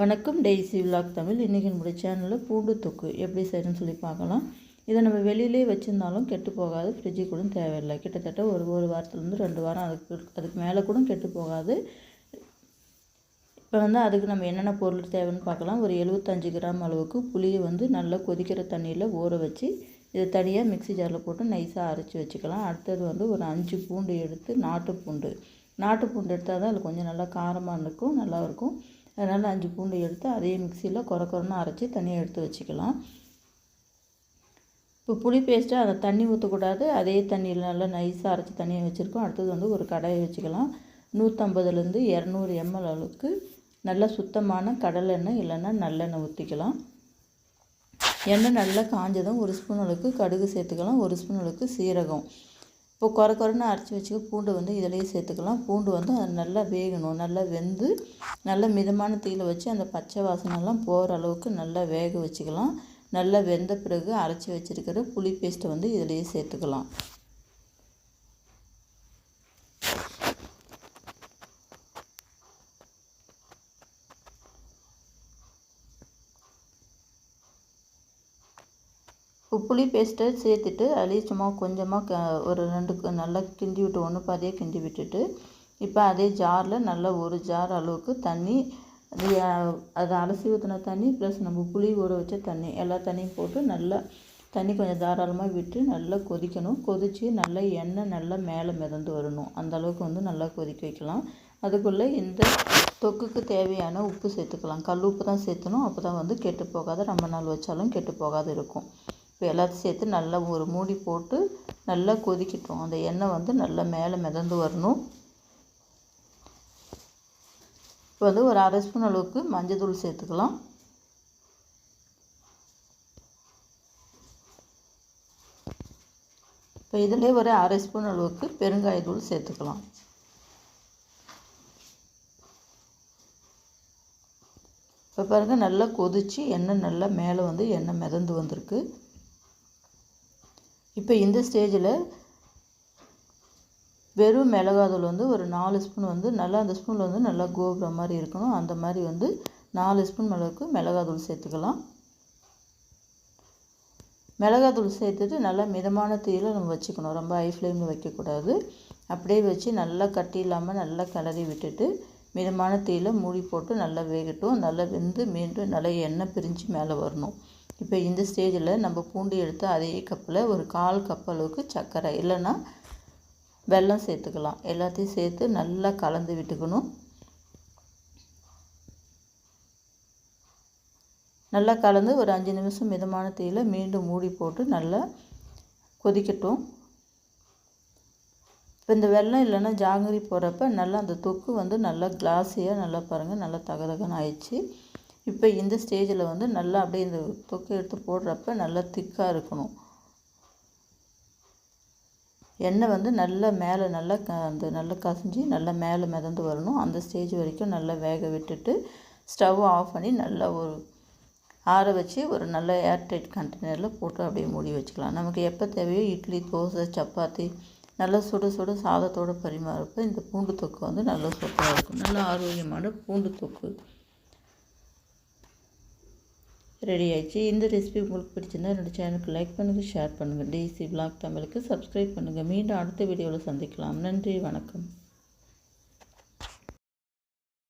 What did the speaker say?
வணக்கம். Daisy vlog Tamil. இன்றைக்கி நம்முடைய சேனலில் பூண்டு தொக்கு எப்படி செய்யணும்னு சொல்லி பார்க்கலாம். இதை நம்ம வெளியிலே வச்சுருந்தாலும் கெட்டு போகாது. ஃப்ரிட்ஜு கூட தேவையில்லை. கிட்டத்தட்ட ஒரு ஒரு வாரத்துலேருந்து ரெண்டு வாரம் அதுக்கு அதுக்கு மேலே கூட கெட்டு போகாது. இப்போ வந்து அதுக்கு நம்ம என்னென்ன பொருள் தேவைன்னு பார்க்கலாம். ஒரு எழுபத்தஞ்சு கிராம் அளவுக்கு புளியை வந்து நல்லா கொதிக்கிற தண்ணியில் ஊற வச்சு இதை தனியாக மிக்ஸி ஜாரில் போட்டு நைஸாக அரைச்சி வச்சுக்கலாம். அடுத்தது வந்து ஒரு அஞ்சு பூண்டு எடுத்து நாட்டு பூண்டு. நாட்டு பூண்டு எடுத்தால் தான் அதில் கொஞ்சம் நல்லா காரமாக இருக்கும் நல்லாயிருக்கும் அதனால் அஞ்சு பூண்டு எடுத்து அதே மிக்சியில் குறை குறைன்னு அரைச்சி தனியாக எடுத்து வச்சுக்கலாம். இப்போ புளி பேஸ்ட்டு அதை தண்ணி ஊற்றக்கூடாது. அதே தண்ணியில் நல்லா நைஸாக அரைச்சி தனியாக வச்சுருக்கோம். அடுத்தது வந்து ஒரு கடாயை வச்சுக்கலாம். நூற்றம்பதுலேருந்து இரநூறு எம்எல் அளவுக்கு நல்லா சுத்தமான கடலெண்ணெய் இல்லைன்னா நல்லெண்ணெய் ஊற்றிக்கலாம். எண்ணெய் நல்லா காஞ்சதும் ஒரு ஸ்பூன் அளவுக்கு கடுகு சேர்த்துக்கலாம். ஒரு ஸ்பூன் அளவுக்கு சீரகம். இப்போ குறை குறைன்னு அரைச்சி வச்சுக்க பூண்டு வந்து இதிலேயே சேர்த்துக்கலாம். பூண்டு வந்து அது நல்லா வேகணும். நல்லா வெந்து நல்லா மிதமான தீயில் வச்சு அந்த பச்சை வாசனைலாம் போகிற அளவுக்கு நல்லா வேக வச்சுக்கலாம். நல்லா வெந்த பிறகு அரைச்சி வச்சுருக்கிற புளி பேஸ்ட்டை வந்து இதிலேயே சேர்த்துக்கலாம். புளி பேஸ்ட்டை சேர்த்துட்டு அதுலேயே சும்மா கொஞ்சமாக க ஒரு ரெண்டு நல்லா கிண்டி விட்டு ஒன்று பாதியாக கிண்டி விட்டுட்டு இப்போ அதே ஜாரில் நல்லா ஒரு ஜார் அளவுக்கு தண்ணி அது அதை அலசி ஊற்றின தண்ணி ப்ளஸ் நம்ம புளி ஊற வச்ச தண்ணி எல்லா தண்ணியும் போட்டு நல்லா தண்ணி கொஞ்சம் தாராளமாக விட்டு நல்லா கொதிக்கணும். கொதித்து நல்லா எண்ணெய் நல்லா மேலே மிதந்து வரணும். அந்த அளவுக்கு வந்து நல்லா கொதிக்க வைக்கலாம். அதுக்குள்ளே இந்த தொக்குக்கு தேவையான உப்பு சேர்த்துக்கலாம். கல் உப்பு தான் சேர்த்தணும். அப்போ தான் வந்து கெட்டு போகாத. ரொம்ப நாள் வச்சாலும் கெட்டு போகாது இருக்கும். இப்போ எல்லாத்தையும் சேர்த்து நல்லா ஒரு மூடி போட்டு நல்லா கொதிக்கட்டும். அந்த எண்ணெய் வந்து நல்லா மேலே மிதந்து வரணும். இப்போ வந்து ஒரு அரை ஸ்பூன் அளவுக்கு மஞ்சள் தூள் சேர்த்துக்கலாம். இப்போ இதிலே ஒரு அரை ஸ்பூன் அளவுக்கு பெருங்காயத்தூள் சேர்த்துக்கலாம். இப்போ பாருங்கள் நல்லா கொதித்து எண்ணெய் நல்லா மேலே வந்து எண்ணெய் மிதந்து வந்திருக்கு. இப்போ இந்த ஸ்டேஜில் வெறும் மிளகாதூள் வந்து ஒரு நாலு ஸ்பூன் வந்து நல்லா அந்த ஸ்பூனில் வந்து நல்லா கோபுரம் மாதிரி இருக்கணும். அந்த மாதிரி வந்து நாலு ஸ்பூன் மிளகுக்கு மிளகாதூள் சேர்த்துக்கலாம். மிளகாத்தூள் சேர்த்துட்டு நல்லா மிதமான தீயில் நம்ம வச்சுக்கணும். ரொம்ப ஹை ஃப்ளேமில் வைக்கக்கூடாது. அப்படியே வச்சு நல்லா கட்டி இல்லாமல் நல்லா கிளறி விட்டுட்டு மிதமான தீயில் மூடி போட்டு நல்லா வேகட்டும். நல்லா வெந்து மீண்டும் நல்லா எண்ணெய் பிரிஞ்சு மேலே வரணும். இப்போ இந்த ஸ்டேஜில் நம்ம பூண்டு எடுத்து அதே கப்பில் ஒரு கால் கப் அளவுக்கு சர்க்கரை இல்லைன்னா வெல்லம் சேர்த்துக்கலாம். எல்லாத்தையும் சேர்த்து நல்லா கலந்து விட்டுக்கணும். நல்லா கலந்து ஒரு அஞ்சு நிமிஷம் மிதமான தீயில் மீண்டும் மூடி போட்டு நல்லா கொதிக்கட்டும். இப்போ இந்த வெள்ளம் இல்லைன்னா ஜாங்கிரி போடுறப்ப நல்லா அந்த தொக்கு வந்து நல்லா கிளாஸியாக நல்லா பாருங்கள் நல்லா தகதகன்னு ஆயிடுச்சு. இப்போ இந்த ஸ்டேஜில் வந்து நல்லா அப்படியே இந்த தொக்கை எடுத்து போடுறப்ப நல்லா திக்காக இருக்கணும். எண்ணெய் வந்து நல்லா மேலே நல்லா க அந்த நல்லா கசிஞ்சு நல்லா மேலே மிதந்து வரணும். அந்த ஸ்டேஜ் வரைக்கும் நல்லா வேக விட்டுட்டு ஸ்டவ் ஆஃப் பண்ணி நல்லா ஒரு ஆற வச்சு ஒரு நல்ல ஏர்டைட் கண்டெய்னரில் போட்டு அப்படியே மூடி வச்சுக்கலாம். நமக்கு எப்போ தேவையோ இட்லி தோசை சப்பாத்தி நல்லா சுட சுட சாதத்தோடு பரிமாறப்போ இந்த பூண்டு தொக்கு வந்து நல்லா சூப்பராக இருக்கும். நல்ல ஆரோக்கியமான பூண்டு தொக்கு. ரெடி ஆயிடுச்சு இந்த ரெசிபி உங்களுக்கு பிடிச்சிருந்தா என்னோடய சேனலுக்கு லைக் பண்ணுங்கள் ஷேர் பண்ணுங்கள் டிசி பிளாக் தமிழுக்கு சப்ஸ்கிரைப் பண்ணுங்கள் மீண்டும் அடுத்த வீடியோவில் சந்திக்கலாம். நன்றி வணக்கம்.